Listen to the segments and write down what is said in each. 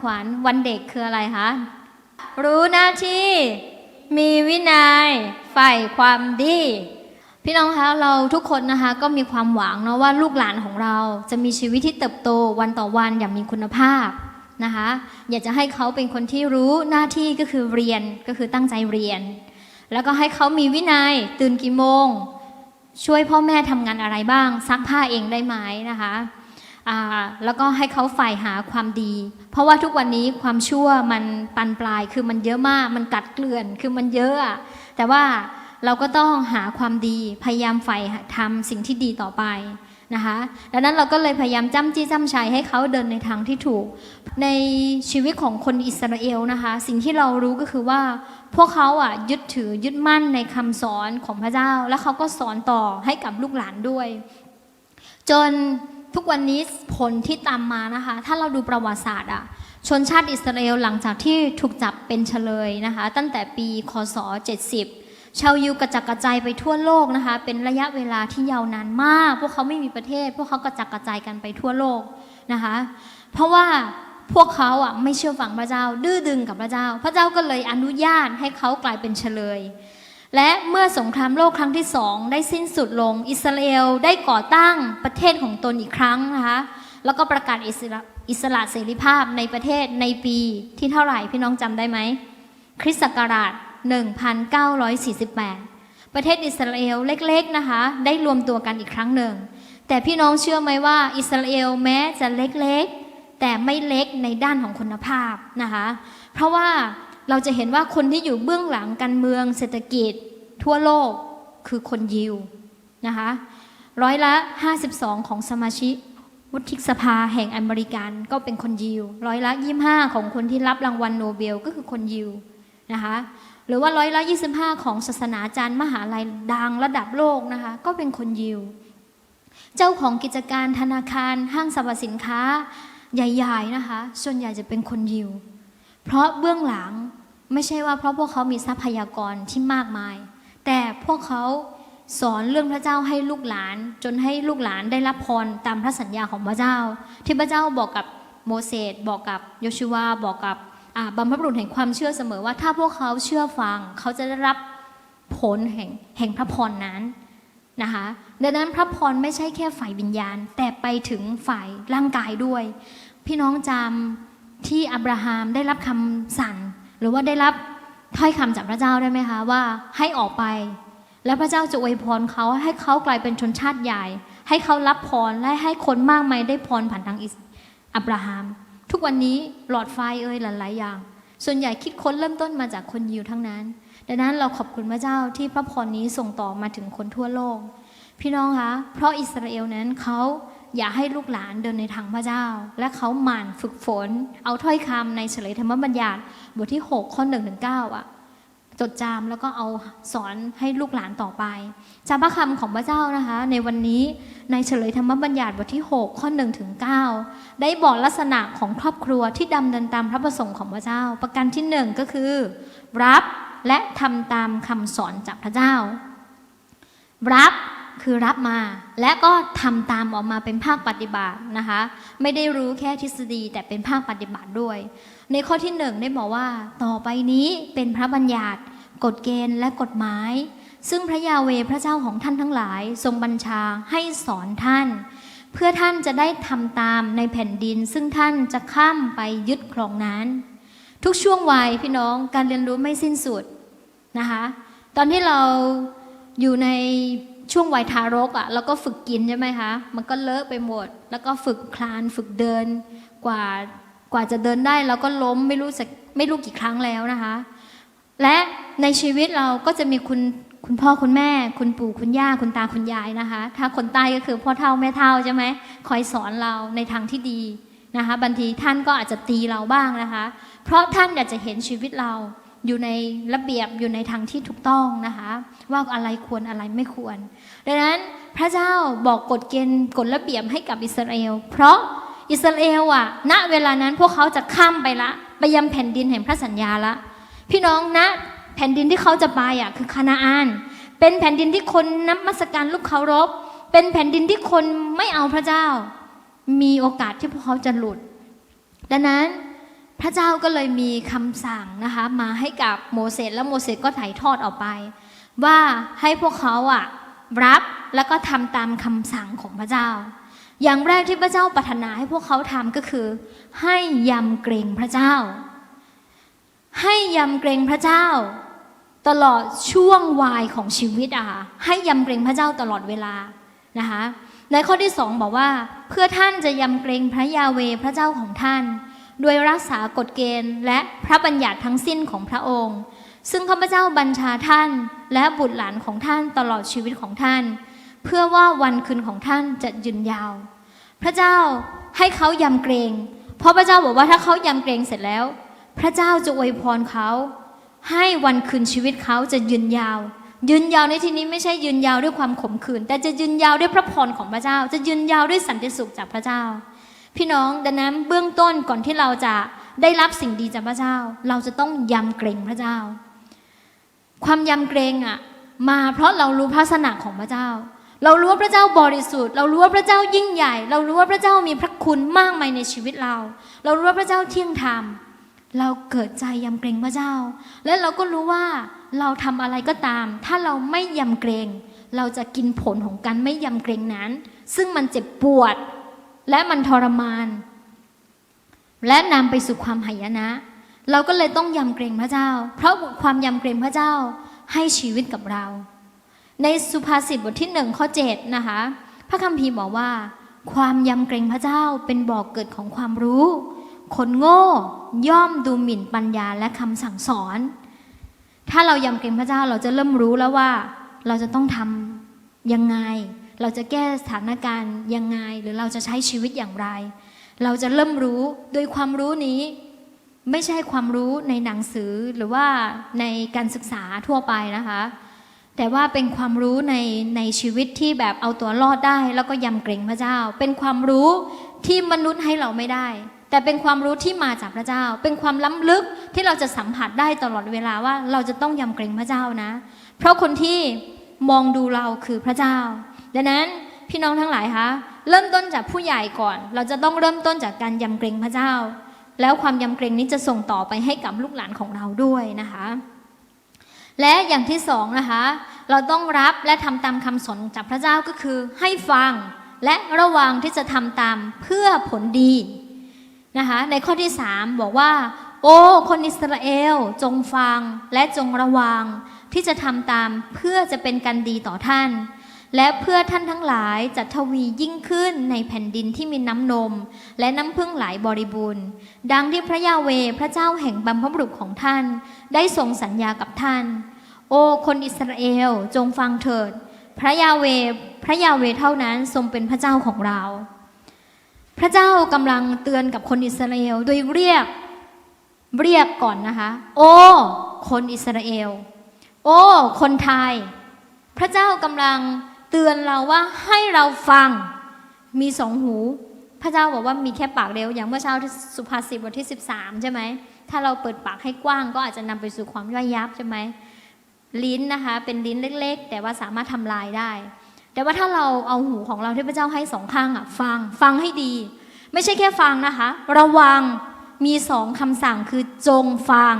ขวัญวันเด็กคืออะไรคะรู้หน้าที่มีวินัยใฝ่ความดี พี่น้องคะเราทุกคนนะคะก็มีความหวังเนาะว่าลูกหลานของเราจะมีชีวิตที่เติบโตวันต่อวันอย่างมีคุณภาพนะคะอยากจะให้เขาเป็นคนที่รู้หน้าที่ก็คือเรียนก็คือตั้งใจเรียน แล้วก็ให้เขามีวินัยตื่นกี่โมง ช่วยพ่อแม่ทำงานอะไรบ้างซักผ้าเองได้ไหมนะคะ แล้วก็ให้เขาใฝ่หาความดี เพราะว่าทุกวันนี้ความชั่วมันปันปลายคือมันเยอะมาก มันกัดเกลื่อนคือมันเยอะ แต่ว่าเราก็ต้องหาความดีพยายามใฝ่ทำสิ่งที่ดีต่อไปนะคะดังนั้นเราก็เลยพยายามจ้ำจี้จ้ำชัยให้เขาเดินในทางที่ถูก ในชีวิตของคนอิสราเอลนะคะ สิ่งที่เรารู้ก็คือว่า พวกเขาอะยึดถือยึดมั่นในคำสอนของพระเจ้า แล้วเขาก็สอนต่อให้กับลูกหลานด้วย จน ทุกวันนี้ผลที่ตามมานะคะ ถ้าเราดูประวัติศาสตร์อะชนชาติอิสราเอลหลังจากที่ถูกจับเป็นเฉลยนะคะ ตั้งแต่ปีคศ 70 ชาวยิวกระจัดกระจายไปทั่วโลกนะคะ เป็นระยะเวลาที่ยาวนานมาก พวกเขาไม่มีประเทศ พวกเขากระจัดกระจายกันไปทั่วโลกนะคะ เพราะว่าพวกเขาอะไม่เชื่อฟังพระเจ้า ดื้อดึงกับพระเจ้า พระเจ้าก็เลยอนุญาตให้เขากลายเป็นเฉลย และเมื่อสงครามโลกครั้งที่สองได้สิ้นสุดลง อิสราเอลได้ก่อตั้งประเทศของตนอีกครั้งนะคะแล้วก็ประกาศอิสระอิสระเสรีภาพในประเทศในปีที่เท่าไหร่พี่น้องจำได้ไหมคริสต์ศักราช 1948 ประเทศอิสราเอลเล็กๆนะคะได้รวมตัวกันอีกครั้งหนึ่ง แต่พี่น้องเชื่อไหมว่าอิสราเอลแม้จะเล็กๆ แต่ไม่เล็กในด้านของคุณภาพนะคะเพราะว่า เราจะเห็นว่าคนที่อยู่เบื้องหลังการเมืองเศรษฐกิจทั่วโลกคือคนยิวนะคะร้อยละ 52 ของสมาชิกวุฒิสภาแห่งอเมริกันก็เป็นคนยิว ร้อยละ 25 ของคนที่รับรางวัลโนเบลก็คือคนยิวนะคะหรือว่าร้อยละ25 ของศาสนาจารย์มหาลัยดังระดับโลกนะคะก็เป็นคนยิว เจ้าของกิจการธนาคารห้างสรรพสินค้าใหญ่ ๆนะคะ ส่วนใหญ่จะเป็นคนยิว เพราะเบื้องหลังไม่ใช่ว่าเพราะพวกเขามีทรัพยากรที่มากมาย แต่พวกเขาสอนเรื่องพระเจ้าให้ลูกหลาน จนให้ลูกหลานได้รับพรตามพระสัญญาของพระเจ้า ที่พระเจ้าบอกกับโมเสสบอกกับโยชูวาบอกกับบรรพบุรุษแห่งความเชื่อเสมอว่าถ้าพวกเขาเชื่อฟัง เขาจะได้รับผลแห่งแห่งพระพรนั้นนะคะดังนั้นพระพรไม่ใช่แค่ฝ่ายวิญญาณ แต่ไปถึงฝ่ายร่างกายด้วย พี่น้องจำ ที่อับราฮัมได้รับคำสั่ง หรือว่าได้รับถ้อยคำจากพระเจ้าได้ไหมคะว่าให้ออกไป แล้วพระเจ้าจะอวยพรเขาให้เขากลายเป็นชนชาติใหญ่ ให้เขารับพรและให้คนมากมายได้พรผ่านทางอับราฮัมทุกวันนี้หลอดไฟเอ่ยหลายๆอย่าง ส่วนใหญ่คิดค้นเริ่มต้นมาจากคนยิวทั้งนั้น ดังนั้นเราขอบคุณพระเจ้าที่พระพรนี้ส่งต่อมาถึงคนทั่วโลก พี่น้องคะเพราะอิสราเอลนั้นเขา อย่าให้ลูกหลานเดินในทางพระเจ้า และเขาหมั่นฝึกฝน เอาถ้อยคำในเฉลยธรรมบัญญัติบทที่ 6 ข้อ1ถึง9อะจดจำแล้วก็เอาสอนให้ลูกหลานต่อไปจากพระคำของพระเจ้านะคะ ในวันนี้ในเฉลยธรรมบัญญัติบทที่ 6 ข้อ1ถึง9ได้บอกลักษณะของครอบครัวที่ดำเนินตามพระประสงค์ของพระเจ้า ประการที่หนึ่งก็คือ รับและทำตามคำสอนจากพระเจ้า รับ คือรับมา และก็ทำตามออกมาเป็นภาคปฏิบัตินะคะ ไม่ได้รู้แค่ทฤษฎีแต่เป็นภาคปฏิบัติด้วย ในข้อที่หนึ่งได้บอกว่า ต่อไปนี้เป็นพระบัญญัติกฎเกณฑ์และกฎหมาย ซึ่งพระยาเวพระเจ้าของท่านทั้งหลาย ทรงบัญชาให้สอนท่าน เพื่อท่านจะได้ทำตามในแผ่นดิน ซึ่งท่านจะข้ามไปยึดครองนั้น ทุกช่วงวัยพี่น้องการเรียนรู้ไม่สิ้นสุดนะคะ ตอนที่เราอยู่ใน ช่วงวัยทารกอะ่ะเราก็ฝึกกินใช่ไหมคะ มันก็เลอะไปหมด แล้วก็ฝึกคลานฝึกเดิน กว่ากว่าจะเดินได้เราก็ล้มไม่รู้สักไม่รู้กี่ครั้งแล้วนะคะ และในชีวิตเราก็จะมีคุณคุณพ่อคุณแม่ คุณปู่คุณย่าคุณตาคุณยายนะคะ ถ้าคนใต้ก็คือพ่อเท่าแม่เท่าใช่ไหมคอยสอนเราในทางที่ดีนะคะบางทีท่านก็อาจจะตีเราบ้างนะคะ เพราะท่านอยากจะเห็นชีวิตเรา อยู่ในระเบียบอยู่ในทางที่ถูกต้องนะคะ ว่าอะไรควรอะไรไม่ควร ดังนั้นพระเจ้าบอกกฎเกณฑ์กฎระเบียบให้กับอิสราเอล เพราะอิสราเอลอะ ณเวลานั้นพวกเขาจะข้ามไปละ ไปยังแผ่นดินแห่งพระสัญญาละ พี่น้องณแผ่นดินที่เขาจะไปอะคือคานาอาน เป็นแผ่นดินที่คนนับมัสการลูกเคารพ เป็นแผ่นดินที่คนไม่เอาพระเจ้า มีโอกาสที่พวกเขาจะหลุด ดังนั้น พระเจ้าก็เลยมีคำสั่งนะคะมาให้กับโมเสสแล้วโมเสสก็ถ่ายทอดออกไป ว่าให้พวกเขาอะรับแล้วก็ทำตามคำสั่งของพระเจ้า อย่างแรกที่พระเจ้าปรารถนาให้พวกเขาทำก็คือ ให้ยำเกรงพระเจ้า ให้ยำเกรงพระเจ้า ตลอดช่วงวัยของชีวิตอะค่ะให้ยำเกรงพระเจ้าตลอดเวลานะคะในข้อที่สองบอกว่า เพื่อท่านจะยำเกรงพระยาเวพระเจ้าของท่าน โดยรักษากฎเกณฑ์และพระบัญญัติทั้งสิ้นของพระองค์ ซึ่งข้าพเจ้าบัญชาท่านและบุตรหลานของท่านตลอดชีวิตของท่าน เพื่อว่าวันคืนของท่านจะยืนยาว พระเจ้าให้เขายำเกรง เพราะพระเจ้าบอกว่าถ้าเขายำเกรงเสร็จแล้ว พระเจ้าจะอวยพรเขา ให้วันคืนชีวิตเขาจะยืนยาว ยืนยาวในที่นี้ไม่ใช่ยืนยาวด้วยความขมขื่นแต่จะยืนยาวด้วยพระพรของพระเจ้า จะยืนยาวด้วยสันติสุขจากพระเจ้า พี่น้องดังนั้นเบื้องต้นก่อนที่เราจะได้รับสิ่งดีจากพระเจ้า เราจะต้องยำเกรงพระเจ้า ความยำเกรงอะมาเพราะเรารู้พระสนะของพระเจ้า เรารู้ว่าพระเจ้าบริสุทธิ์ เรารู้ว่าพระเจ้ายิ่งใหญ่ เรารู้ว่าพระเจ้ามีพระคุณมากมายในชีวิตเรา เรารู้ว่าพระเจ้าเที่ยงธรรมเราเกิดใจยำเกรงพระเจ้า และเราก็รู้ว่าเราทำอะไรก็ตาม ถ้าเราไม่ยำเกรง เราจะกินผลของการไม่ยำเกรงนั้น ซึ่งมันเจ็บปวด และมันทรมาน และนำไปสู่ความหายนะ เราก็เลยต้องยำเกรงพระเจ้า เพราะความยำเกรงพระเจ้าให้ชีวิตกับเรา ในสุภาษิตบทที่หนึ่งข้อเจ็ดนะคะ พระคัมภีร์บอกว่า ความยำเกรงพระเจ้าเป็นบ่อกเกิดของความรู้ คนโง่ย่อมดูหมิ่นปัญญาและคำสั่งสอน ถ้าเรายำเกรงพระเจ้าเราจะเริ่มรู้แล้วว่า เราจะต้องทำยังไง เราจะแก้สถานการณ์ยังไง หรือเราจะใช้ชีวิตอย่างไร เราจะเริ่มรู้โดยความรู้นี้ ไม่ใช่ความรู้ในหนังสือหรือว่าในการศึกษาทั่วไปนะคะ แต่ว่าเป็นความรู้ในในชีวิตที่แบบเอาตัวรอดได้ แล้วก็ยำเกรงพระเจ้า เป็นความรู้ที่มนุษย์ให้เราไม่ได้แต่เป็นความรู้ที่มาจากพระเจ้า เป็นความล้ำลึกที่เราจะสัมผัสได้ตลอดเวลาว่าเราจะต้องยำเกรงพระเจ้านะ เพราะคนที่มองดูเราคือพระเจ้า ดังนั้นพี่น้องทั้งหลายคะเริ่มต้นจากผู้ใหญ่ก่อน เราจะต้องเริ่มต้นจากการยำเกรงพระเจ้า แล้วความยำเกรงนี้จะส่งต่อไปให้กับลูกหลานของเราด้วยนะคะ และอย่างที่สองนะคะ เราต้องรับและทำตามคำสอนจากพระเจ้าก็คือ ให้ฟังและระวังที่จะทำตามเพื่อผลดีนะคะ ในข้อที่สามบอกว่า โอ้คนอิสราเอลจงฟังและจงระวังที่จะทำตามเพื่อจะเป็นกันดีต่อท่าน และเพื่อท่านทั้งหลายจะทวียิ่งขึ้นในแผ่นดินที่มีน้ำนม และน้ำพึ่งไหลบริบูรณ์ ดังที่พระยาเวพระเจ้าแห่งบัมพบุรุษของท่าน ได้ทรงสัญญากับท่าน โอ้คนอิสราเอลจงฟังเถิด พระยาเวพระยาเวเท่านั้นทรงเป็นพระเจ้าของเรา พระเจ้ากำลังเตือนกับคนอิสราเอลโดยเรียกเรียกก่อนนะคะ โอ้คนอิสราเอล โอ้คนไทย พระเจ้ากำลัง เตือนเราว่าให้เราฟังมีสองหู พระเจ้าบอกว่ามีแค่ปากเดียวอย่างเมื่อเช้าที่สุภาษิตบทที่ 13 ใช่ไหม ถ้าเราเปิดปากให้กว้างก็อาจจะนำไปสู่ความย่อยยับใช่ไหมลิ้นนะคะ เป็นลิ้นเล็ก ๆ แต่ว่าสามารถทำลายได้ แต่ว่าถ้าเราเอาหูของเราที่พระเจ้าให้สองข้างอะฟังฟังให้ดี ไม่ใช่แค่ฟังนะคะ ระวังมีสองคำสั่งคือจงฟัง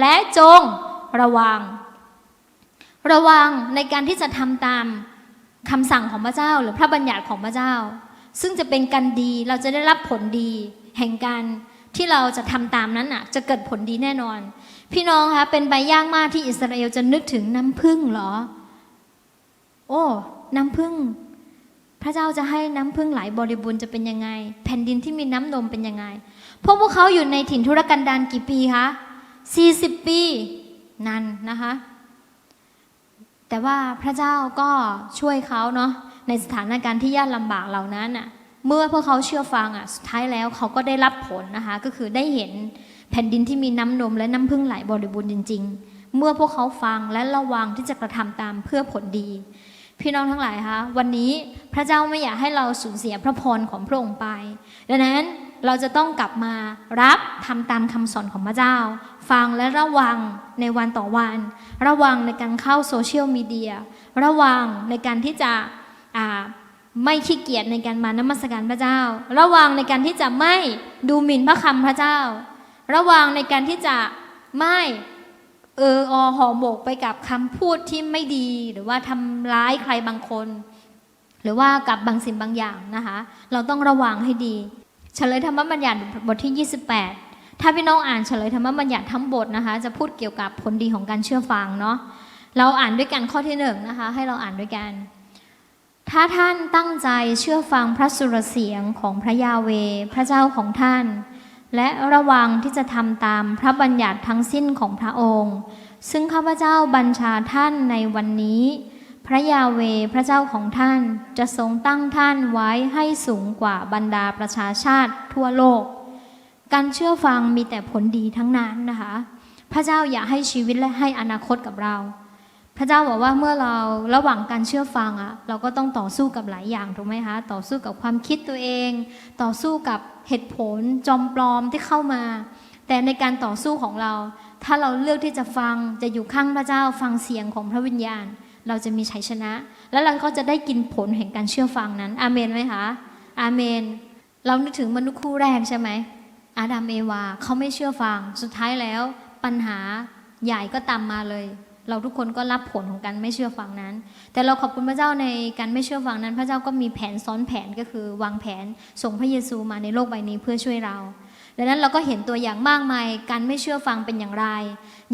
และจงระวัง ระวังในการที่จะทำตาม คำสั่งของพระเจ้าหรือพระบัญญัติของพระเจ้า ซึ่งจะเป็นการดีเราจะได้รับผลดี แห่งการที่เราจะทำตามนั้นอะ จะเกิดผลดีแน่นอน พี่น้องคะเป็นใบยากมากที่อิสราเอลจะนึกถึงน้ำพึ่งเหรอ โอ้น้ำพึ่ง พระเจ้าจะให้น้ำพึ่งไหลบริบูรณ์จะเป็นยังไง แผ่นดินที่มีน้ำนมเป็นยังไงพวกพวกเขาอยู่ในถิ่นทุรกันดารกี่ปีคะ40 ปีนั่นนะคะ แต่ว่าพระเจ้าก็ช่วยเขาเนาะในสถานการณ์ที่ยากลำบากเหล่านั้นอะเมื่อพวกเขาเชื่อฟังอะสุดท้ายแล้วเขาก็ได้รับผลนะคะ ก็คือได้เห็นแผ่นดินที่มีน้ำนมและน้ำพึ่งไหลบริบูรณ์จริง ๆ เมื่อพวกเขาฟังและระวังที่จะกระทำตามเพื่อผลดี พี่น้องทั้งหลายคะวันนี้พระเจ้าไม่อยากให้เราสูญเสียพระพรของพระองค์ไป ดังนั้นเราจะต้องกลับมารับทำตามคำสอนของพระเจ้า ฟังและระวังในวันต่อวัน ระวังในการเข้าโซเชียลมีเดีย ระวังในการที่จะไม่ขี้เกียจในการมานมัสการพระเจ้า ระวังในการที่จะไม่ดูหมิ่นพระคำพระเจ้า ระวังในการที่จะไม่เอออห่อหมกไปกับคำพูดที่ไม่ดี หรือว่าทำร้ายใครบางคน หรือว่ากับบางสิ่งบางอย่างนะคะ เราต้องระวังให้ดี เฉลยธรรมบัญญัติบทที่ 28 ถ้าพี่น้องอ่านเฉลยธรรมบัญญัติทั้งบทนะคะ จะพูดเกี่ยวกับผลดีของการเชื่อฟังเนาะเราอ่านด้วยกันข้อที่หนึ่งนะคะ ให้เราอ่านด้วยกัน ถ้าท่านตั้งใจเชื่อฟังพระสุรเสียงของพระยาเว พระเจ้าของท่าน และระวังที่จะทำตามพระบัญญัติทั้งสิ้นของพระองค์ ซึ่งข้าพเจ้าบัญชาท่านในวันนี้ พระยาเวพระเจ้าของท่านจะทรงตั้งท่านไว้ให้สูงกว่าบรรดาประชาชาติทั่วโลก การเชื่อฟังมีแต่ผลดีทั้งนั้นนะคะ พระเจ้าอยากให้ชีวิตและให้อนาคตกับเรา พระเจ้าบอกว่าเมื่อเราระหว่างการเชื่อฟังอะเราก็ต้องต่อสู้กับหลายอย่างถูกไหมคะต่อสู้กับความคิดตัวเอง ต่อสู้กับเหตุผลจอมปลอมที่เข้ามา แต่ในการต่อสู้ของเรา ถ้าเราเลือกที่จะฟังจะอยู่ข้างพระเจ้าฟังเสียงของพระวิญญาณ เราจะมีชัยชนะ แล้วเราก็จะได้กินผลแห่งการเชื่อฟังนั้น อาเมนไหมคะอาเมน เรานึกถึงมนุษย์คู่แรกใช่ไหม อาดัมเอวาเขาไม่เชื่อฟัง สุดท้ายแล้วปัญหาใหญ่ก็ตามมาเลย เราทุกคนก็รับผลของการไม่เชื่อฟังนั้น แต่เราขอบคุณพระเจ้าในการไม่เชื่อฟังนั้น พระเจ้าก็มีแผนซ้อนแผนก็คือ วางแผนส่งพระเยซูมาในโลกใบนี้เพื่อช่วยเราดังนั้นเราก็เห็นตัวอย่างมากมายการไม่เชื่อฟังเป็นอย่างไร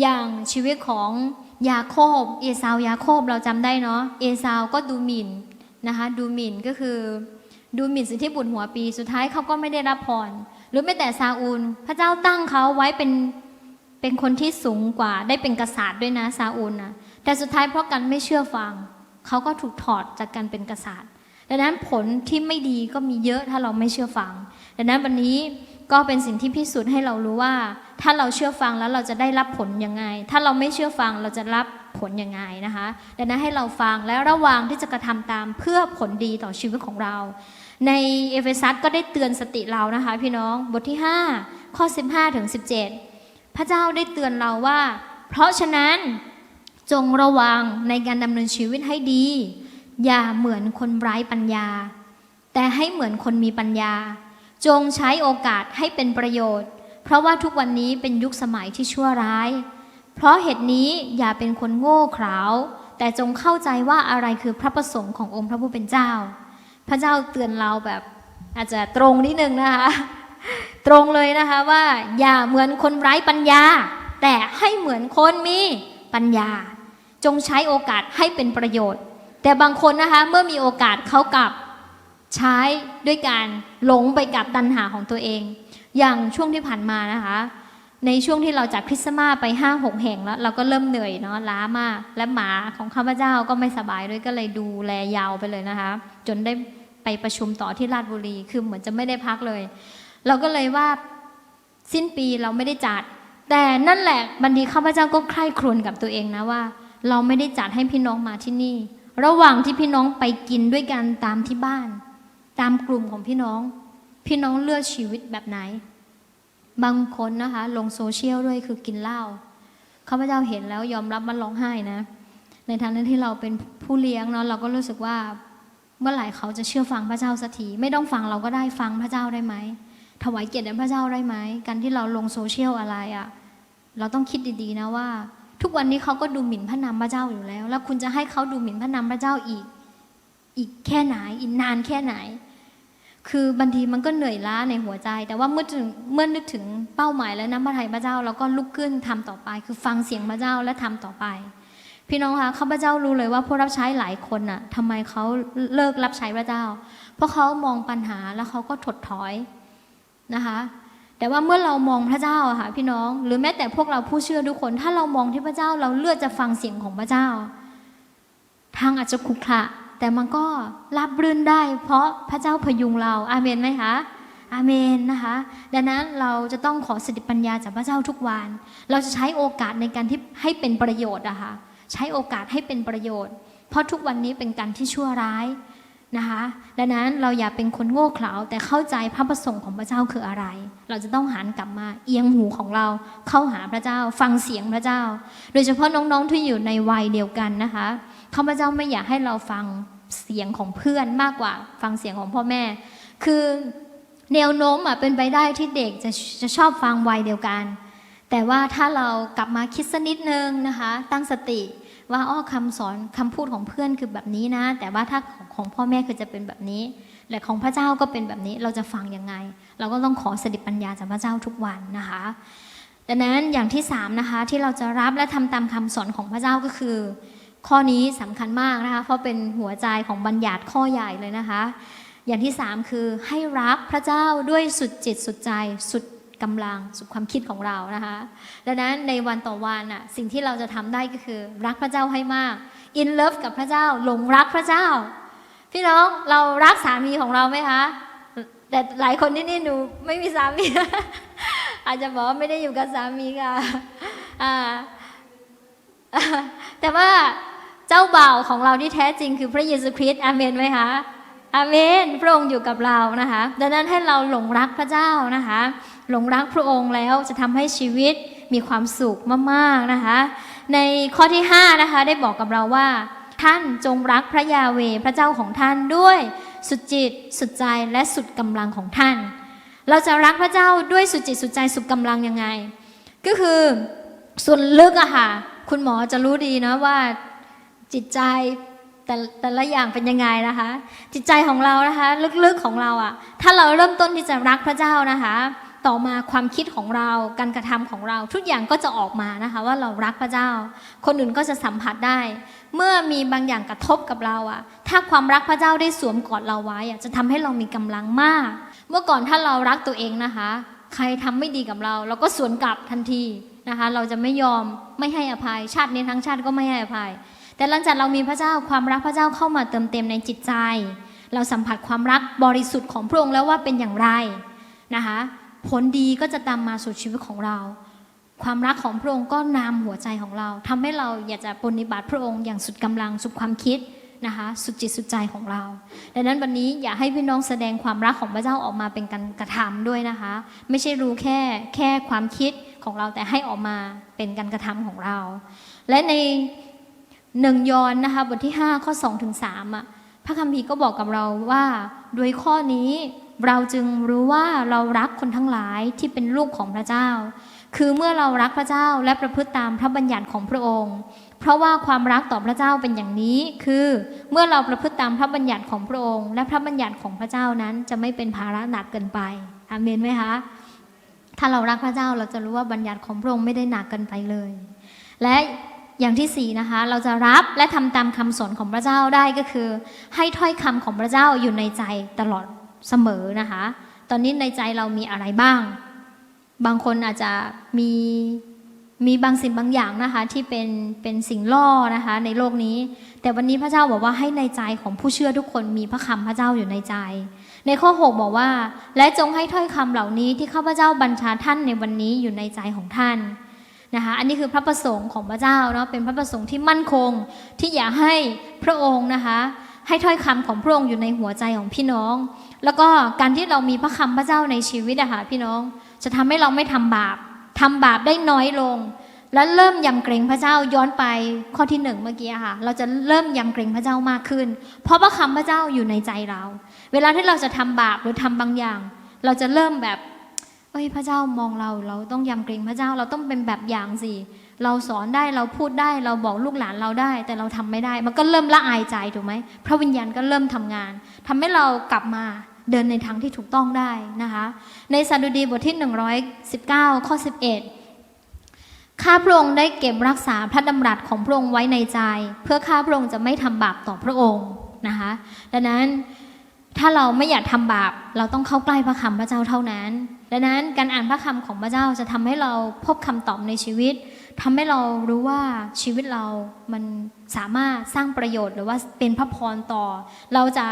อย่างชีวิตของยาโคบ เอซาวยาโคบเราจำได้เนาะเอซาวก็ดูหมิ่นนะคะดูหมิ่นก็คือ ดูหมิ่นสิทธิบุตรหัวปี สุดท้ายเขาก็ไม่ได้รับพร รือแม้แต่ซาอูล พระเจ้าตั้งเขาไว้เป็นเป็นคนที่สูงกว่า ได้เป็นกษัตริย์ด้วยนะซาอูลนะแต่สุดท้ายเพราะการไม่เชื่อฟัง เขาก็ถูกถอดจากการเป็นกษัตริย์ ดังนั้นผลที่ไม่ดีก็มีเยอะถ้าเราไม่เชื่อฟัง ดังนั้นวันนี้ก็เป็นสิ่งที่พิสูจน์ให้เรารู้ว่า ถ้าเราเชื่อฟังแล้วเราจะได้รับผลยังไง ถ้าเราไม่เชื่อฟังเราจะรับผลยังไงนะคะ ดังนั้นให้เราฟังและระวังที่จะกระทำตามเพื่อผลดีต่อชีวิตของเรา ในเอเฟซัสก็ได้เตือนสติเรานะคะ พี่น้องบทที่ 5 ข้อ 15ถึง17 พระเจ้าได้เตือนเราว่า เพราะฉะนั้นจงระวังในการดำเนินชีวิตให้ดี อย่าเหมือนคนไร้ปัญญา แต่ให้เหมือนคนมีปัญญา จงใช้โอกาสให้เป็นประโยชน์ เพราะว่าทุกวันนี้เป็นยุคสมัยที่ชั่วร้าย เพราะเหตุนี้อย่าเป็นคนโง่เขลาแต่จงเข้าใจว่าอะไรคือพระประสงค์ขององค์พระผู้เป็นเจ้า พระเจ้าเตือนเราแบบอาจจะตรงนิดนึงนะคะ ตรงเลยนะคะว่าอย่าเหมือนคนไร้ปัญญา แต่ให้เหมือนคนมีปัญญา จงใช้โอกาสให้เป็นประโยชน์ แต่บางคนนะคะเมื่อมีโอกาสเขากลับใช้ด้วยการหลงไปกับตัณหาของตัวเอง อย่างช่วงที่ผ่านมานะคะ ในช่วงที่เราจัดคริสต์มาสไปห้าหกแห่งแล้ว เราก็เริ่มเหนื่อยเนาะล้ามาก และหมาของข้าพเจ้าก็ไม่สบายด้วยก็เลยดูแลยาวไปเลยนะคะ จนได้ไปประชุมต่อที่ราชบุรีคือเหมือนจะไม่ได้พักเลย เราก็เลยว่าสิ้นปีเราไม่ได้จัด แต่นั่นแหละบันทีข้าพเจ้าก็ใคร่ครวญกับตัวเองนะว่า เราไม่ได้จัดให้พี่น้องมาที่นี่ ระหว่างที่พี่น้องไปกินด้วยกันตามที่บ้าน ตามกลุ่มของพี่น้อง พี่น้องเลือกชีวิตแบบไหน บางคนนะคะ ลงโซเชียลด้วยคือกินเหล้าข้าพเจ้าเห็นแล้วยอมรับมันร้องไห้นะ ในทางนั้นที่เราเป็นผู้เลี้ยงเนาะเราก็รู้สึกว่าเมื่อไหร่เขาจะเชื่อฟังพระเจ้าสักทีไม่ต้องฟังเราก็ได้ฟังพระเจ้าได้ไหมถวายเกียรติแด่พระเจ้าได้ไหมการที่เราลงโซเชียลอะไรอะ่ะเราต้องคิดดีๆนะว่า ทุกวันนี้เขาก็ดูหมิ่นพระนามพระเจ้าอยู่แล้ว แล้วคุณจะให้เขาดูหมิ่นพระนามพระเจ้าอีก อีกแค่ไหนอีกนานแค่ไหน คือบางทีมันก็เหนื่อยล้าในหัวใจ แต่ว่าเมื่อถึงเมื่อนึกถึงเป้าหมายและน้ำพระทัยพระเจ้าเราก็ลุกขึ้นทำต่อไป คือฟังเสียงพระเจ้าและทำต่อไป พี่น้องคะข้าพเจ้ารู้เลยว่าผู้รับใช้หลายคนน่ะทำไมเขาเลิกรับใช้พระเจ้า เพราะเขามองปัญหาแล้วเขาก็ถดถอยนะคะ แต่ว่าเมื่อเรามองพระเจ้าค่ะพี่น้อง หรือแม้แต่พวกเราผู้เชื่อทุกคน ถ้าเรามองที่พระเจ้าเราเลือกจะฟังเสียงของพระเจ้า ทางอาจจะขรุขระ แต่มันก็รับรื่นได้ เพราะพระเจ้าพยุงเรา อาเมนไหมคะอาเมนนะคะ ดังนั้นเราจะต้องขอสติปัญญาจากพระเจ้าทุกวัน เราจะใช้โอกาสในการที่ให้เป็นประโยชน์อะคะใช้โอกาสให้เป็นประโยชน์ เพราะทุกวันนี้เป็นการที่ชั่วร้ายนะคะ ดังนั้นเราอย่าเป็นคนโง่เขลาแต่เข้าใจพระประสงค์ของพระเจ้าคืออะไร เราจะต้องหันกลับมาเอียงหูของเราเข้าหาพระเจ้า ฟังเสียงพระเจ้า โดยเฉพาะน้องๆที่อยู่ในวัยเดียวกันนะคะ ข้าพเจ้าไม่อยากให้เราฟังเสียงของเพื่อนมากกว่า ฟังเสียงของพ่อแม่ คือแนวโน้มอะเป็นไปได้ที่เด็กจะจะชอบฟังวัยเดียวกัน แต่ว่าถ้าเรากลับมาคิดสักนิดนึงนะคะ ตั้งสติว่าอ้อคำสอนคำพูดของเพื่อนคือแบบนี้นะ แต่ว่าถ้าของของพ่อแม่คือจะเป็นแบบนี้และของพระเจ้าก็เป็นแบบนี้เราจะฟังยังไง เราก็ต้องขอสติปัญญาจากพระเจ้าทุกวันนะคะดังนั้นอย่างที่สามนะคะที่เราจะรับและทำตามคำสอนของพระเจ้าก็คือ ข้อนี้สำคัญมากนะคะ เพราะเป็นหัวใจของบัญญัติข้อใหญ่เลยนะคะ อย่างที่สามคือให้รักพระเจ้าด้วยสุดจิตสุดใจสุดกำลังสุดความคิดของเรานะคะ ดังนั้นในวันต่อวันอะสิ่งที่เราจะทำได้ก็คือ รักพระเจ้าให้มาก in love กับพระเจ้าหลงรักพระเจ้า พี่น้องเรารักสามีของเราไหมคะแต่หลายคนที่นี่หนูไม่มีสามี อาจจะบอกว่าไม่ได้อยู่กับสามีค่ะแต่ว่า จ้าบ่าวของเราที่แท้จริงคือพระเยซูคริสต์อเมนไหมคะอเมน พระองค์อยู่กับเรานะคะ ดังนั้นให้เราหลงรักพระเจ้านะคะ หลงรักพระองค์แล้วจะทำให้ชีวิตมีความสุขมากๆนะคะ ในข้อที่5นะคะได้บอกกับเราว่า ท่านจงรักพระยาเวพระเจ้าของท่านด้วยสุดจิต สุดใจและสุดกำลังของท่าน เราจะรักพระเจ้าด้วยสุดจิตสุดใจสุดกำลังยังไง ก็คือส่วนลึกอะค่ะคุณหมอจะรู้ดีนะว่า จิตใจแต่แต่ละอย่างเป็นยังไงนะคะ จิตใจของเรานะคะลึกๆของเราอะถ้าเราเริ่มต้นที่จะรักพระเจ้านะคะ ต่อมาความคิดของเราการกระทำของเรา ทุกอย่างก็จะออกมานะคะ ว่าเรารักพระเจ้า คนอื่นก็จะสัมผัสได้ เมื่อมีบางอย่างกระทบกับเราอะถ้าความรักพระเจ้าได้สวมกอดเราไว้อะจะทำให้เรามีกำลังมาก เมื่อก่อนถ้าเรารักตัวเองนะคะ ใครทำไม่ดีกับเรา เราก็สวนกลับทันทีนะคะ เราจะไม่ยอมไม่ให้อภัย ชาตินี้ทั้งชาติก็ไม่ให้อภัย แต่หลังจากเรามีพระเจ้าความรักพระเจ้าเข้ามาเติมเต็มในจิตใจ เราสัมผัสความรักบริสุทธิ์ของพระองค์แล้วว่าเป็นอย่างไรนะคะผลดีก็จะตามมาสู่ชีวิตของเรา ความรักของพระองค์ก็นำหัวใจของเราทำให้เราอยากจะปฏิบัติพระองค์อย่างสุดกำลังสุดความคิดนะคะสุดจิตสุดใจของเรา ดังนั้นวันนี้อยากให้พี่น้องแสดงความรักของพระเจ้าออกมาเป็นการกระทำด้วยนะคะ ไม่ใช่รู้แค่แค่ความคิดของเราแต่ให้ออกมาเป็นการกระทำของเรา และใน หนึ่งยอนนะคะบทที่ 5 ข้อ2ถึง3อะพระคัมภีร์ก็บอกกับเราว่า โดยข้อนี้เราจึงรู้ว่าเรารักคนทั้งหลายที่เป็นลูกของพระเจ้า คือเมื่อเรารักพระเจ้าและประพฤติตามพระบัญญัติของพระองค์ เพราะว่าความรักต่อพระเจ้าเป็นอย่างนี้ คือเมื่อเราประพฤติตามพระบัญญัติของพระองค์ และพระบัญญัติของพระเจ้านั้นจะไม่เป็นภาระหนักเกินไปอาเมนไหมคะถ้าเรารักพระเจ้าเราจะรู้ว่าบัญญัติของพระองค์ไม่ได้หนักเกินไปเลย และ อย่างที่สี่นะคะ เราจะรับและทำตามคำสอนของพระเจ้าได้ก็คือ ให้ถ้อยคำของพระเจ้าอยู่ในใจตลอดเสมอนะคะ ตอนนี้ในใจเรามีอะไรบ้าง บางคนอาจจะมีมีบางสิ่งบางอย่างนะคะที่เป็นเป็นสิ่งล่อนะคะ ในโลกนี้ แต่วันนี้พระเจ้าบอกว่าให้ในใจของผู้เชื่อทุกคนมีพระคำพระเจ้าอยู่ในใจ ในข้อ 6 บอกว่า และจงให้ถ้อยคำเหล่านี้ที่ข้าพเจ้าบัญชาท่านในวันนี้อยู่ในใจของท่าน นะคะอันนี้คือพระประสงค์ของพระเจ้าเนาะเป็นพระประสงค์ที่มั่นคงที่อยากให้พระองค์นะคะให้ถ้อยคำของพระองค์อยู่ในหัวใจของพี่น้อง แล้วก็การที่เรามีพระคำพระเจ้าในชีวิตอะค่ะพี่น้อง จะทำให้เราไม่ทำบาปทำบาปได้น้อยลง และเริ่มยำเกรงพระเจ้าย้อนไปข้อที่หนึ่งเมื่อกี้ค่ะ เราจะเริ่มยำเกรงพระเจ้ามากขึ้น เพราะพระคำพระเจ้าอยู่ในใจเรา เวลาที่เราจะทำบาปหรือทำบางอย่าง เราจะเริ่มแบบ อ้ยพระเจ้ามองเราเราต้องยำเกรงพระเจ้าเราต้องเป็นแบบอย่างสิเราสอนได้เราพูดได้เราบอกลูกหลานเราได้ แต่เราทำไม่ได้ มันก็เริ่มละอายใจถูกไหมพระวิญญาณก็เริ่มทำงานทำให้เรากลับมาเดินในทางที่ถูกต้องได้นะคะ ในสดุดีบทที่ 119 ข้อ 11 ข้าพระองค์ได้เก็บรักษาพระดำรัสของพระองค์ไว้ในใจ เพื่อข้าพระองค์จะไม่ทำบาปต่อพระองค์นะคะดังนั้นถ้าเราไม่อยากทำบาปเราต้องเข้าใกล้พระคำพระเจ้าเท่านั้น ดังนั้นการอ่านพระคำของพระเจ้าจะทำให้เราพบคำตอบในชีวิตทำให้เรารู้ว่าชีวิตเรามันสามารถสร้างประโยชน์ หรือว่าเป็นพระพรต่อ เราจะ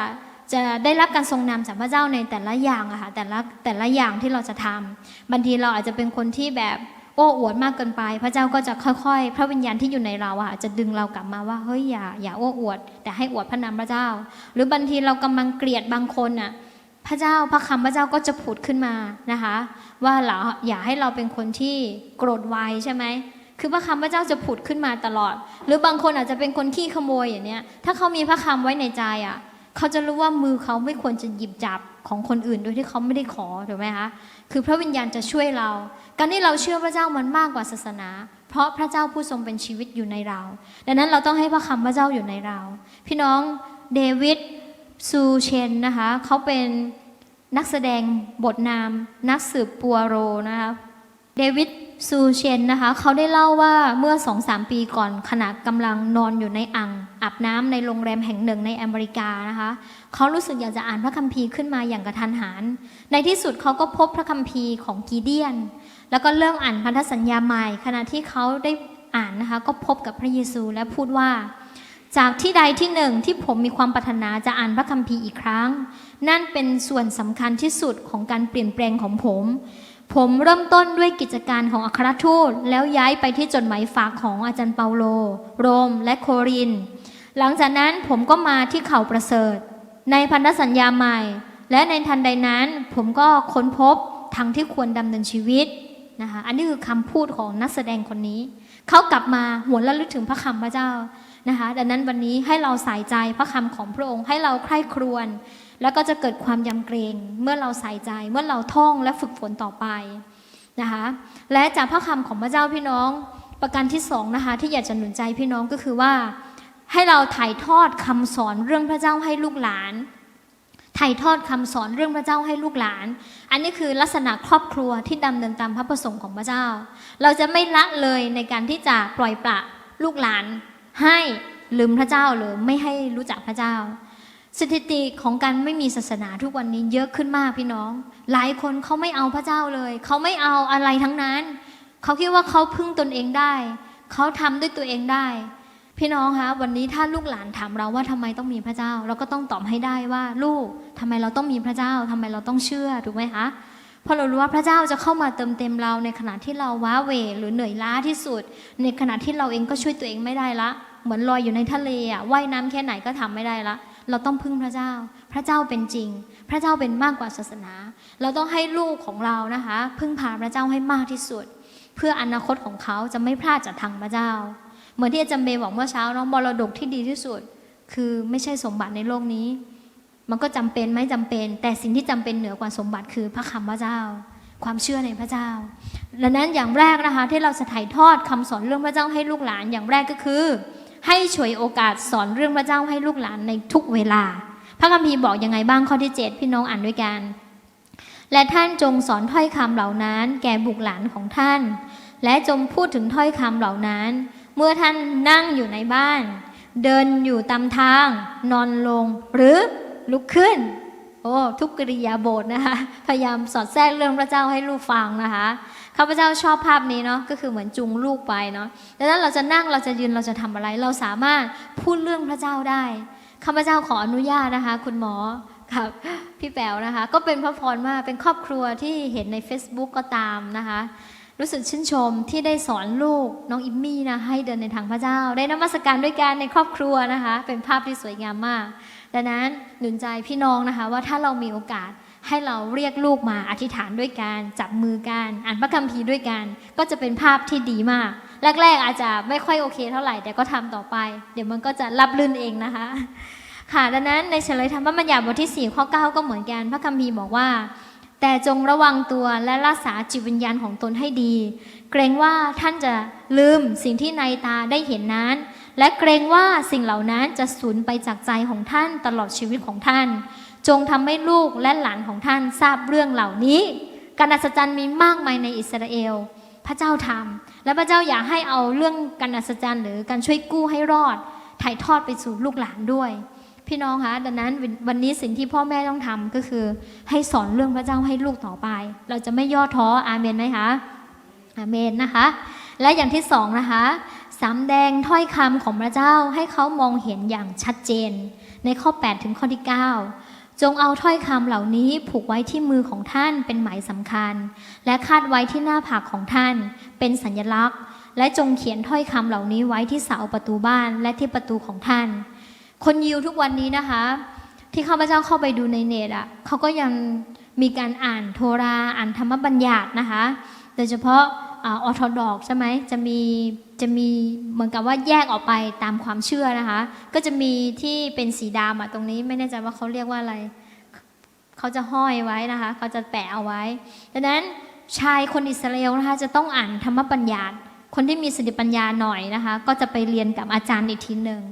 จะได้รับการทรงนำจากพระเจ้าในแต่ละอย่างอะค่ะแต่ละแต่ละอย่างที่เราจะทำบางทีเราอาจจะเป็นคนที่แบบโอ้อวดมากเกินไป พระเจ้าก็จะค่อยๆ พระวิญญาณที่อยู่ในเราอะจะดึงเรากลับมาว่าเฮ้ยอย่าอย่าโอ้อวด แต่ให้อวดพระนามพระเจ้า หรือบางทีเรากำลังเกลียดบางคนอะ พระเจ้าพระคำพระเจ้าก็จะผุดขึ้นมานะคะ ว่าเราอย่าให้เราเป็นคนที่โกรธไวใช่ไหมคือพระคำพระเจ้าจะผุดขึ้นมาตลอด หรือบางคนอาจจะเป็นคนขี้ขโมยอย่างเนี้ยถ้าเขามีพระคำไว้ในใจอะเขาจะรู้ว่ามือเขาไม่ควรจะหยิบจับของคนอื่นโดยที่เขาไม่ได้ขอถูกไหมคะคือพระวิญญาณจะช่วยเรา การที่เราเชื่อพระเจ้ามันมากกว่าศาสนา เพราะพระเจ้าผู้ทรงเป็นชีวิตอยู่ในเรา ดังนั้นเราต้องให้พระคำพระเจ้าอยู่ในเรา พี่น้องเดวิด ซูเชนนะคะเขาเป็นนักแสดงบทนาม นักสืบปัวโรนะคะเดวิดซูเชนนะคะเขาได้เล่าว่าเมื่อสองสามปีก่อนขณะกำลังนอนอยู่ในอ่างอาบน้ำในโรงแรมแห่งหนึ่งในอเมริกานะคะเขารู้สึกอยากจะอ่านพระคัมภีร์ขึ้นมาอย่างกระทันหัน ในที่สุดเขาก็พบพระคัมภีร์ของกีเดียน แล้วก็เริ่มอ่านพันธสัญญาใหม่ ขณะที่เขาได้อ่านนะคะก็พบกับพระเยซูและพูดว่า จากที่ใดที่หนึ่งที่ผมมีความปรารถนาจะอ่านพระคัมภีร์อีกครั้ง นั่นเป็นส่วนสำคัญที่สุดของการเปลี่ยนแปลงของผม ผมเริ่มต้นด้วยกิจการของอัครทูต แล้วย้ายไปที่จดหมายฝากของอาจารย์เปาโล โรม และโคริน หลังจากนั้นผมก็มาที่เขาประเสริฐ ในพันธสัญญาใหม่ และในทันใดนั้นผมก็ค้นพบทางที่ควรดำเนินชีวิตนะคะอันนี้คือคำพูดของนักแสดงคนนี้ เขากลับมาหวนระลึกถึงพระคำพระเจ้า นะคะ ดังนั้นวันนี้ให้เราใส่ใจพระคำของพระองค์ให้เราใคร่ครวญแล้วก็จะเกิดความยำเกรงเมื่อเราใส่ใจเมื่อเราท่องและฝึกฝนต่อไปนะคะ และจากพระคำของพระเจ้าพี่น้องประการที่สองนะคะ ที่อยากจะหนุนใจพี่น้องก็คือว่า ให้เราถ่ายทอดคำสอนเรื่องพระเจ้าให้ลูกหลานถ่ายทอดคำสอนเรื่องพระเจ้าให้ลูกหลาน อันนี้คือลักษณะครอบครัวที่ดำเนินตามพระประสงค์ของพระเจ้า เราจะไม่ละเลยในการที่จะปล่อยปละลูกหลาน ให้ลืมพระเจ้าหรือไม่ให้รู้จักพระเจ้า สถิติของการไม่มีศาสนาทุกวันนี้เยอะขึ้นมากพี่น้อง หลายคนเขาไม่เอาพระเจ้าเลยเขาไม่เอาอะไรทั้งนั้นเขาคิดว่าเขาพึ่งตนเองได้เขาทำด้วยตัวเองได้ พี่น้องคะวันนี้ถ้าลูกหลานถามเราว่าทำไมต้องมีพระเจ้า เราก็ต้องตอบให้ได้ว่า ลูกทำไมเราต้องมีพระเจ้าทำไมเราต้องเชื่อถูกไหมคะ พราะเรารู้ว่าพระเจ้าจะเข้ามาเติมเต็มเราในขณะที่เราว้าเหวหรือเหนื่อยล้าที่สุด ในขณะที่เราเองก็ช่วยตัวเองไม่ได้ละ เหมือนลอยอยู่ในทะเลอะว่ายน้ำแค่ไหนก็ทำไม่ได้ละ เราต้องพึ่งพระเจ้า พระเจ้าเป็นจริง พระเจ้าเป็นมากกว่าศาสนา เราต้องให้ลูกของเรานะคะ พึ่งพาพระเจ้าให้มากที่สุด เพื่ออนาคตของเขาจะไม่พลาดจากทางพระเจ้า เหมือนที่อาจารย์เบย์บอกเมื่อเช้าเน้องมรดกที่ดีที่สุด คือไม่ใช่สมบัติในโลกนี้ มันก็จำเป็นไม่จำเป็น แต่สิ่งที่จำเป็นเหนือกว่าสมบัติคือพระคำพระเจ้า ความเชื่อในพระเจ้าดังนั้นอย่างแรกนะคะ ที่เราจะถ่ายทอดคำสอนเรื่องพระเจ้าให้ลูกหลานอย่างแรกก็คือ ให้ฉวยโอกาสสอนเรื่องพระเจ้าให้ลูกหลานในทุกเวลา พระคัมภีร์บอกยังไงบ้างข้อที่ 7 พี่น้องอ่านด้วยกัน และท่านจงสอนถ้อยคำเหล่านั้น แก่บุตรหลานของท่าน และจงพูดถึงถ้อยคำเหล่านั้น เมื่อท่านนั่งอยู่ในบ้าน เดินอยู่ตามทาง นอนลงหรือ ลุกขึ้น โอ้ทุกกริยาบทนะคะ พยายามสอดแทรกเรื่องพระเจ้าให้ลูกฟังนะคะข้าพเจ้าชอบภาพนี้เนาะก็คือเหมือนจูงลูกไปเนาะดังนั้นเราจะนั่งเราจะยืนเราจะทำอะไร เราสามารถพูดเรื่องพระเจ้าได้ข้าพเจ้าขออนุญาตนะคะ คุณหมอครับพี่แป๋วนะคะ ก็เป็นพระพรมากเป็นครอบครัวที่เห็นใน Facebook ก็ตามนะคะ รู้สึกชื่นชมที่ได้สอนลูกน้องอิมมี่นะให้เดินในทางพระเจ้า ได้นมัสการด้วยกันในครอบครัวนะคะ เป็นภาพที่สวยงามมาก ดังนั้นหนุนใจพี่น้องนะคะว่าถ้าเรามีโอกาสให้เราเรียกลูกมาอธิษฐานด้วยกันจับมือกันอ่านพระคัมภีร์ด้วยกัน ก็จะเป็นภาพที่ดีมากแรกๆอาจจะไม่ค่อยโอเคเท่าไหร่แต่ก็ทำต่อไป เดี๋ยวมันก็จะรับลื่นเองนะคะ ค่ะดังนั้นในเฉลยธรรมบัญญัติบทที่4ข้อ9ก็เหมือนกัน พระคัมภีร์บอกว่า แต่จงระวังตัวและรักษาจิตวิญญาณของตนให้ดี เกรงว่าท่านจะลืมสิ่งที่ในตาได้เห็นนั้น และเกรงว่าสิ่งเหล่านั้นจะสูญไปจากใจของท่านตลอดชีวิตของท่าน จงทำให้ลูกและหลานของท่านทราบเรื่องเหล่านี้ การอัศจรรย์มีมากมายในอิสราเอล พระเจ้าทำและพระเจ้าอยากให้เอาเรื่องการอัศจรรย์หรือการช่วยกู้ให้รอด ถ่ายทอดไปสู่ลูกหลานด้วย พี่น้องคะดังนั้นวันนี้สิ่งที่พ่อแม่ต้องทำก็คือ ให้สอนเรื่องพระเจ้าให้ลูกต่อไป เราจะไม่ย่อท้ออาเมนไหมคะอาเมนนะคะ และอย่างที่สองนะคะ สำแดงถ้อยคำของพระเจ้าให้เขามองเห็นอย่างชัดเจน ในข้อ 8 ถึงข้อที่ 9 จงเอาถ้อยคำเหล่านี้ผูกไว้ที่มือของท่านเป็นหมายสำคัญ และคาดไว้ที่หน้าผากของท่านเป็นสัญลักษณ์ และจงเขียนถ้อยคำเหล่านี้ไว้ที่เสาประตูบ้านและที่ประตูของท่าน คนยิวทุกวันนี้นะคะ ที่ข้าพเจ้าเข้าไปดูในเน็ตอะเขาก็ยังมีการอ่านโทราอ่านธรรมบัญญัตินะคะ โดยเฉพาะ ออร์โธดอกใช่ไหมจะมีจะมีเหมือนกับว่าแยกออกไปตามความเชื่อนะคะ ก็จะมีที่เป็นสีดำอะตรงนี้ไม่แน่ใจว่าเขาเรียกว่าอะไร เขาจะห้อยไว้นะคะ เขาจะแปะเอาไว้ดังนั้นชายคนอิสราเอลนะคะจะต้องอ่านธรรมปัญญาคนที่มีสติปัญญาหน่อยนะคะ ก็จะไปเรียนกับอาจารย์อีกทีหนึ่ง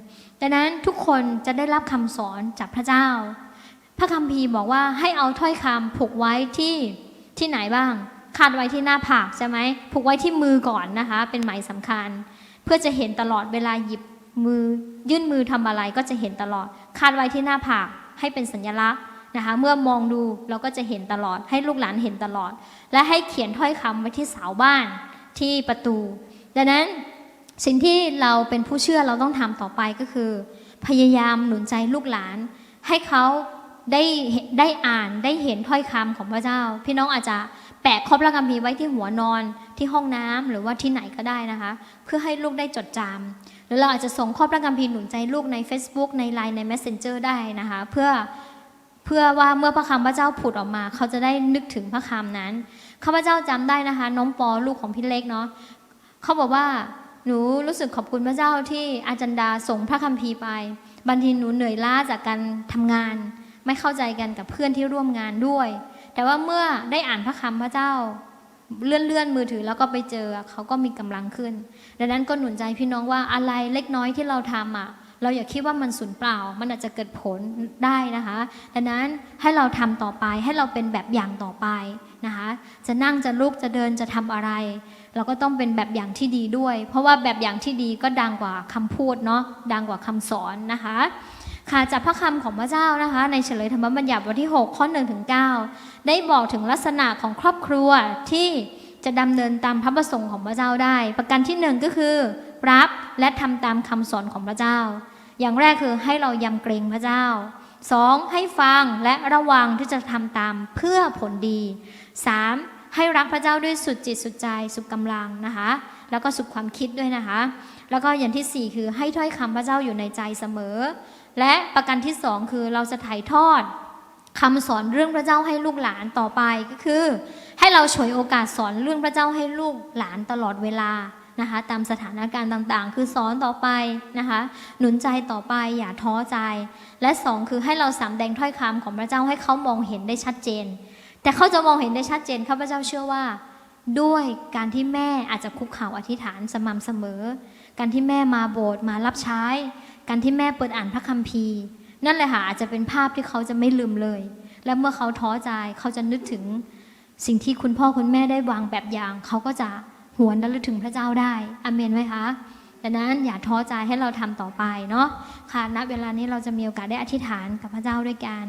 ดังนั้นทุกคนจะได้รับคำสอนจากพระเจ้า พระคัมภีร์บอกว่าให้เอาถ้อยคำผูกไว้ที่ที่ไหนบ้าง คาดไว้ที่หน้าผากใช่ไหมผูกไว้ที่มือก่อนนะคะ เป็นไหมสำคัญ เพื่อจะเห็นตลอดเวลาหยิบมือยื่นมือทำอะไรก็จะเห็นตลอด คาดไว้ที่หน้าผากให้เป็นสัญลักษณ์นะคะ เมื่อมองดูเราก็จะเห็นตลอด ให้ลูกหลานเห็นตลอด และให้เขียนถ้อยคำไว้ที่เสาบ้านที่ประตู ดังนั้นสิ่งที่เราเป็นผู้เชื่อเราต้องทำต่อไปก็คือ พยายามหนุนใจลูกหลาน ให้เขาได้ได้อ่านได้เห็นถ้อยคำของพระเจ้า พี่น้องอาจจะ แปะข้อพระคัมภีร์ไว้ที่หัวนอนที่ห้องน้ำหรือว่าที่ไหนก็ได้นะคะ เพื่อให้ลูกได้จดจำหรือเราอาจจะส่งข้อพระคัมภีร์หนุนใจลูกใน Facebook ใน Line ใน Messenger ได้นะคะ เพื่อเพื่อว่าเมื่อพระคำพระเจ้าผุดออกมา เขาจะได้นึกถึงพระคำนั้นข้าพเจ้าจำได้นะคะ น้องปอลูกของพี่เล็กเนาะเขาบอกว่าหนูรู้สึกขอบคุณพระเจ้าที่อาจารย์ดาส่งพระคัมภีร์ไปบางทีหนูเหนื่อยล้าจากการทำงาน ไม่เข้าใจกันกับเพื่อนที่ร่วมงานด้วย แต่ว่าเมื่อได้อ่านพระคำพระเจ้าเลื่อนเลื่อนมือถือแล้วก็ไปเจอเขาก็มีกำลังขึ้น ดังนั้นก็หนุนใจพี่น้องว่าอะไรเล็กน้อยที่เราทำอะ เราอย่าคิดว่ามันสูญเปล่า มันอาจจะเกิดผลได้นะคะ ดังนั้นให้เราทำต่อไปให้เราเป็นแบบอย่างต่อไปนะคะ จะนั่งจะลุกจะเดินจะทำอะไร เราก็ต้องเป็นแบบอย่างที่ดีด้วย เพราะว่าแบบอย่างที่ดีก็ดังกว่าคำพูดเนาะดังกว่าคำสอนนะคะ ค่ะจากพระคำของพระเจ้านะคะ ในเฉลยธรรมบัญญัติบทที่ 6 ข้อ1ถึง9ได้บอกถึงลักษณะของครอบครัวที่จะดำเนินตามพระประสงค์ของพระเจ้าได้ ประการที่หนึ่งก็คือรับและทำตามคำสอนของพระเจ้า อย่างแรกคือให้เรายำเกรงพระเจ้าสองให้ฟังและระวังที่จะทำตามเพื่อผลดีสามให้รักพระเจ้าด้วยสุดจิตสุดใจสุดกำลังนะคะ แล้วก็สุดความคิดด้วยนะคะ แล้วก็อย่างที่สี่คือให้ถ้อยคำพระเจ้าอยู่ในใจเสมอ และประการที่สองคือเราจะถ่ายทอดคำสอนเรื่องพระเจ้าให้ลูกหลานต่อไปก็คือ ให้เราฉวยโอกาสสอนเรื่องพระเจ้าให้ลูกหลานตลอดเวลานะคะ ตามสถานการณ์ต่างๆ คือสอนต่อไปนะคะ หนุนใจต่อไปอย่าท้อใจ และสองคือให้เราสำแดงถ้อยคำของพระเจ้าให้เขามองเห็นได้ชัดเจน แต่เขาจะมองเห็นได้ชัดเจนข้าพเจ้าเชื่อว่า ด้วยการที่แม่อาจจะคุกเข่าอธิษฐานสม่ำเสมอ การที่แม่มาโบสถ์มารับใช้ การที่แม่เปิดอ่านพระคัมภีร์ นั่นแหละค่ะอาจจะเป็นภาพที่เขาจะไม่ลืมเลย และเมื่อเขาท้อใจเขาจะนึกถึงสิ่งที่คุณพ่อคุณแม่ได้วางแบบอย่าง เขาก็จะหวนระลึกถึงพระเจ้าได้อเมนไหมคะดังนั้นอย่าท้อใจให้เราทำต่อไปเนาะค่ะณเวลานี้เราจะมีโอกาสได้อธิษฐานกับพระเจ้าด้วยกัน